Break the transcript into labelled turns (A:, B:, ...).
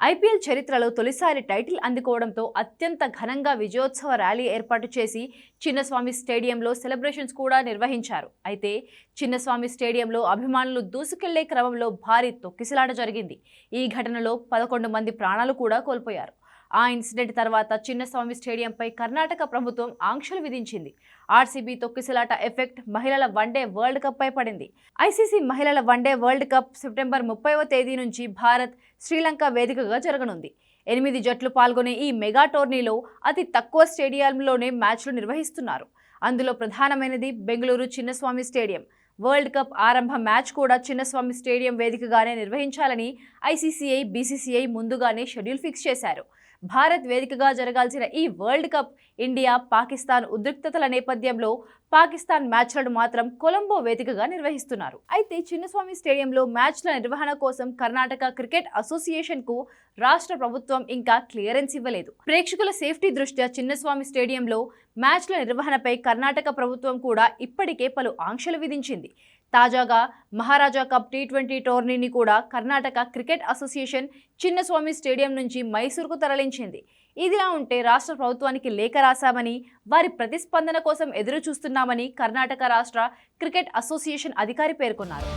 A: IPL చరిత్రలో తొలిసారి title అందుకోవడంతో అత్యంత ఘనంగా విజయోత్సవ ర్యాలీ ఏర్పాటు చేసి చిన్నస్వామి స్టేడియంలో సెలబ్రేషన్స్ కూడా నిర్వహించారు. అయితే చిన్నస్వామి స్టేడియంలో అభిమానులు దూసుకెళ్ళే క్రమంలో భారీ తొక్కిసలాట జరిగింది. ఈ ఘటనలో పదకొండు మంది ప్రాణాలు కూడా కోల్పోయారు. ఆ ఇన్సిడెంట్ తర్వాత చిన్నస్వామి స్టేడియంపై కర్ణాటక ప్రభుత్వం ఆంక్షలు విధించింది. ఆర్సీబీ తొక్కిసలాట ఎఫెక్ట్ మహిళల వన్డే వరల్డ్ కప్ పై పడింది. ఐసీసీ మహిళల వన్డే వరల్డ్ కప్ సెప్టెంబర్ ముప్పైవ తేదీ నుంచి భారత్ శ్రీలంక వేదికగా జరగనుంది. ఎనిమిది జట్లు పాల్గొనే ఈ మెగా టోర్నీలో అతి తక్కువ స్టేడియంలోనే మ్యాచ్లు నిర్వహిస్తున్నారు. అందులో ప్రధానమైనది Bengaluru Chinnaswamy stadium. World cup ఆరంభ మ్యాచ్ కూడా చిన్నస్వామి స్టేడియం వేదికగానే నిర్వహించాలని ఐసీసీఐ బీసీసీఐ ముందుగానే షెడ్యూల్ ఫిక్స్ చేశారు. భారత్ వేదికగా జరగాల్సిన ఈ వరల్డ్ కప్ ఇండియా పాకిస్తాన్ ఉద్రిక్తతల నేపథ్యంలో పాకిస్తాన్ మ్యాచ్లను మాత్రం కొలంబో వేదికగా నిర్వహిస్తున్నారు. అయితే చిన్నస్వామి స్టేడియంలో మ్యాచ్ల నిర్వహణ కోసం కర్ణాటక క్రికెట్ అసోసియేషన్కు రాష్ట్ర ప్రభుత్వం ఇంకా క్లియరెన్స్ ఇవ్వలేదు. ప్రేక్షకుల సేఫ్టీ దృష్ట్యా చిన్నస్వామి స్టేడియంలో మ్యాచ్ల నిర్వహణపై కర్ణాటక ప్రభుత్వం కూడా ఇప్పటికే పలు ఆంక్షలు విధించింది. తాజాగా మహారాజా కప్ టీ ట్వంటీ టోర్నీని కూడా Karnataka cricket association Chinnaswamy stadium నుంచి మైసూరుకు తరలించింది. ఇదిలా ఉంటే రాష్ట్ర ప్రభుత్వానికి లేఖ రాశామని వారి ప్రతిస్పందన కోసం ఎదురు చూస్తున్నామని కర్ణాటక రాష్ట్ర క్రికెట్ అసోసియేషన్ అధికారి పేర్కొన్నారు.